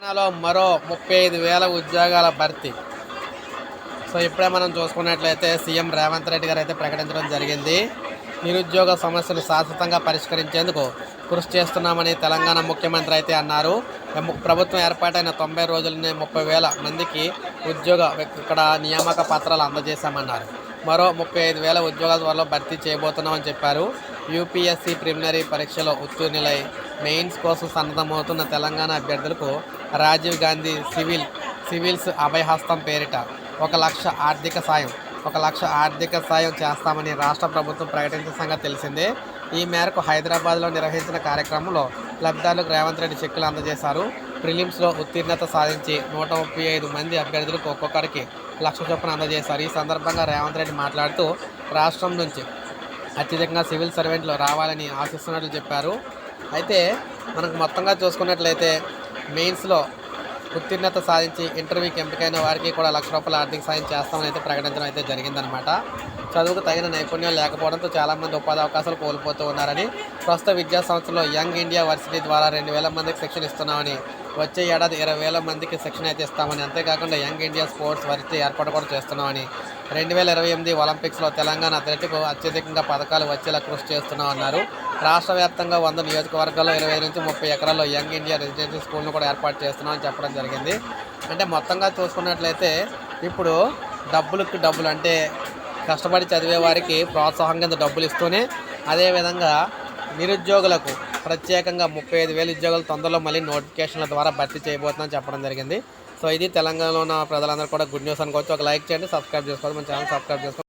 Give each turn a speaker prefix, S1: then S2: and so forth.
S1: తెలంగాణలో మరో ముప్పై ఐదు వేల ఉద్యోగాల భర్తీ. సో ఇప్పుడే మనం చూసుకున్నట్లయితే సీఎం రేవంత్ రెడ్డి గారు అయితే ప్రకటించడం జరిగింది. నిరుద్యోగ సమస్యలు శాశ్వతంగా పరిష్కరించేందుకు కృషి చేస్తున్నామని తెలంగాణ ముఖ్యమంత్రి అయితే అన్నారు. ప్రభుత్వం ఏర్పాటైన తొంభై రోజులనే ముప్పై వేల మందికి ఉద్యోగ ఇక్కడ నియామక పత్రాలు అందజేశామన్నారు. మరో ముప్పై ఐదు వేల ఉద్యోగాల త్వరలో భర్తీ చేయబోతున్నామని చెప్పారు. యూపీఎస్సీ ప్రిలిమినరీ పరీక్షలో ఉత్తీర్ణులై మెయిన్స్ కోసం సన్నద్ధమవుతున్న తెలంగాణ అభ్యర్థులకు రాజీవ్ గాంధీ సివిల్ సివిల్స్ అభయహస్తం పేరిట ఒక లక్ష ఆర్థిక సాయం ఒక లక్ష ఆర్థిక సాయం చేస్తామని రాష్ట్ర ప్రభుత్వం ప్రకటించిన సంగతి తెలిసిందే. ఈ మేరకు హైదరాబాద్లో నిర్వహించిన కార్యక్రమంలో లబ్ధిదారులకు రేవంత్ రెడ్డి చెక్కులు అందజేశారు. ప్రిలిమ్స్లో ఉత్తీర్ణత సాధించి నూట ముప్పై ఐదు మంది అభ్యర్థులకు ఒక్కొక్కరికి లక్ష చొప్పున అందజేశారు. ఈ సందర్భంగా రేవంత్ రెడ్డి మాట్లాడుతూ రాష్ట్రం నుంచి అత్యధికంగా సివిల్ సర్వెంట్లు రావాలని ఆశిస్తున్నట్లు చెప్పారు. అయితే మనకు మొత్తంగా చూసుకున్నట్లయితే మెయిన్స్లో ఉత్తీర్ణత సాధించి ఇంటర్వ్యూకి ఎంపికైన వారికి కూడా లక్ష రూపాయల ఆర్థిక సాయం చేస్తామని అయితే ప్రకటించడం అయితే జరిగిందనమాట చదువుకు తగిన నైపుణ్యం లేకపోవడంతో చాలామంది ఉపాధి అవకాశాలు కోల్పోతూ ఉన్నారని ప్రస్తుత విద్యా సంస్థలో యంగ్ ఇండియా వర్సిటీ ద్వారా రెండు వేల మందికి శిక్షణ ఇస్తున్నామని వచ్చే ఏడాది ఇరవై వేల మందికి శిక్షణ అయితే ఇస్తామని అంతేకాకుండా యంగ్ ఇండియా స్పోర్ట్స్ వర్సిటీ ఏర్పాటు కూడా చేస్తున్నామని రెండు వేల ఇరవై ఎనిమిది ఒలింపిక్స్లో తెలంగాణ అథ్లెటిక్ అత్యధికంగా పథకాలు వచ్చేలా కృషి చేస్తున్నామన్నారు రాష్ట్ర వ్యాప్తంగా వంద నియోజకవర్గాల్లో ఇరవై నుంచి ముప్పై ఎకరాల్లో యంగ్ ఇండియా రెసిడెన్సీ స్కూల్ను కూడా ఏర్పాటు చేస్తున్నామని చెప్పడం జరిగింది. అంటే మొత్తంగా చూసుకున్నట్లయితే ఇప్పుడు డబ్బులకు డబ్బులు అంటే కష్టపడి చదివే వారికి ప్రోత్సాహం కింద డబ్బులు ఇస్తూనే అదేవిధంగా నిరుద్యోగులకు ప్రత్యేకంగా ముప్పై ఐదు వేల ఉద్యోగాలు తొందరలో మళ్ళీ నోటిఫికేషన్ల ద్వారా భర్తీ చేయబోతుందని చెప్పడం జరిగింది. సో ఇది తెలంగాణలో ఉన్న ప్రజలందరూ కూడా గుడ్ న్యూస్ అనుకోవచ్చు. ఒక లైక్ చేయండి సబ్స్క్రైబ్ చేసుకోవాలి మన ఛానల్ సబ్స్క్రైబ్ చేసుకోవాలి